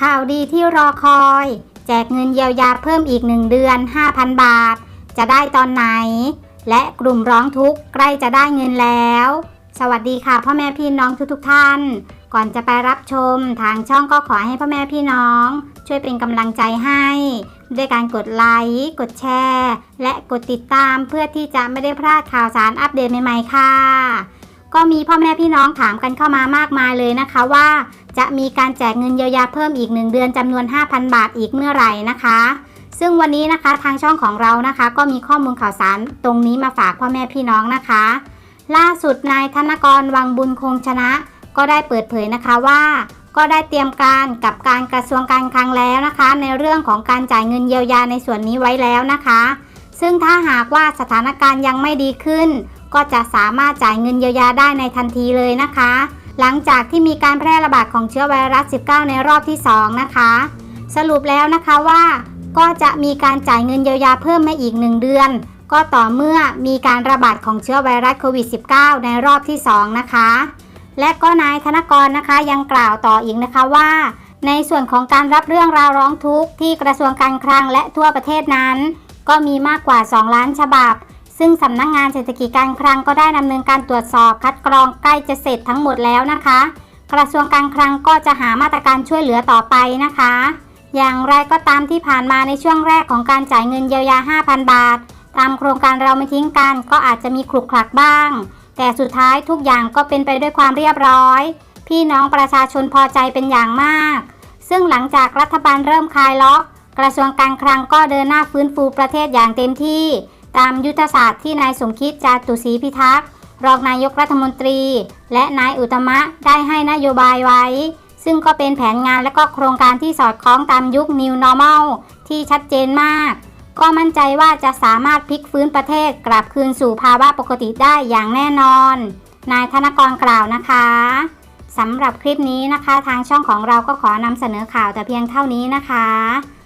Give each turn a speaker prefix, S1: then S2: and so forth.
S1: ข่าวดีที่รอคอย แจกเงินเยียวยาเพิ่มอีก 1 เดือน 5,000 บาท จะได้ตอนไหน และกลุ่มร้องทุกข์ใกล้จะได้เงินแล้ว สวัสดีค่ะพ่อแม่พี่น้องทุกๆทท่าน ก่อนจะไปรับชมทางช่องก็ขอให้พ่อแม่พี่น้อง ช่วยเป็นกำลังใจให้ ด้วยการกดไลค์กดแชร์ และกดติดตามเพื่อที่จะไม่ได้พลาดข่าวสารอัปเดตใหม่ๆค่ะ ก็มีพ่อแม่พี่น้องถามกันเข้ามามากมายเลยนะคะว่า จะมีการแจกเงินเยียวยาเพิ่มอีก 1 เดือนจำนวน 5,000 บาทอีกเมื่อไหร่นะคะ ซึ่งวันนี้นะคะทางช่องของเรานะคะ ก็มีข้อมูลข่าวสารตรงนี้มาฝากพ่อแม่พี่น้องนะคะ ล่าสุดนายธนกรวังบุญคงชนะ ก็ได้เปิดเผยนะคะว่า ก็ได้เตรียมการกับการกระทรวงการคลังแล้วนะคะ ในเรื่องของการจ่ายเงินเยียวยาในส่วนนี้ไว้แล้วนะคะ ซึ่งถ้าหากว่าสถานการณ์ยังไม่ดีขึ้น ก็จะสามารถจ่ายเงินเยียวยาได้ในทันทีเลยนะคะ หลังจากที่มีการแพร่ระบาดของเชื้อไวรัส 19 ในรอบที่ 2 นะคะ สรุปแล้วนะคะว่าก็จะมีการจ่ายเงินเยียวยาเพิ่มมาอีก 1 เดือน ก็ต่อเมื่อมีการระบาดของเชื้อไวรัสโควิด -19 ในรอบที่ 2 นะคะ และก็นายธนกรนะคะยังกล่าวต่ออีกนะคะว่า ในส่วนของการรับเรื่องราวร้องทุกข์ที่กระทรวงการคลังและทั่วประเทศนั้น ก็มีมากกว่า 2 ล้านฉบับ ซึ่งสำนักงงานเศรษฐกิจการคลังก็ได้ดำเนินการตรวจสอบคัดกรองใกล้จะเสร็จทั้งหมดแล้วนะคะ กระทรวงการคลังก็จะหามาตรการช่วยเหลือต่อไปนะคะ อย่างไรก็ตามที่ผ่านมาในช่วงแรกของการจ่ายเงินเยียวยา 5,000 บาท ตามโครงการเราไม่ทิ้งกันก็อาจจะมีคลุกคลักบ้าง แต่สุดท้ายทุกอย่างก็เป็นไปด้วยความเรียบร้อย พี่น้องประชาชนพอใจเป็นอย่างมาก ซึ่งหลังจากรัฐบาลเริ่มคลายล็อก กระทรวงการคลังก็เดินหน้าฟื้นฟูประเทศอย่างเต็มที่ ตามยุทธศาสตร์ที่นายสมคิดจาตุศรีพิทักษ์รองนายกรัฐมนตรี และนายอุตมะได้ให้นโยบายไว้ ซึ่งก็เป็นแผนงานและก็โครงการที่สอดคล้องตามยุค New Normal ที่ชัดเจนมาก ก็มั่นใจว่าจะสามารถพลิกฟื้นประเทศกลับคืนสู่ภาวะปกติได้อย่างแน่นอน นายธนกรกล่าวนะคะสำหรับคลิปนี้นะคะ ทางช่องของเราก็ขอนำเสนอข่าวแต่เพียงเท่านี้นะคะ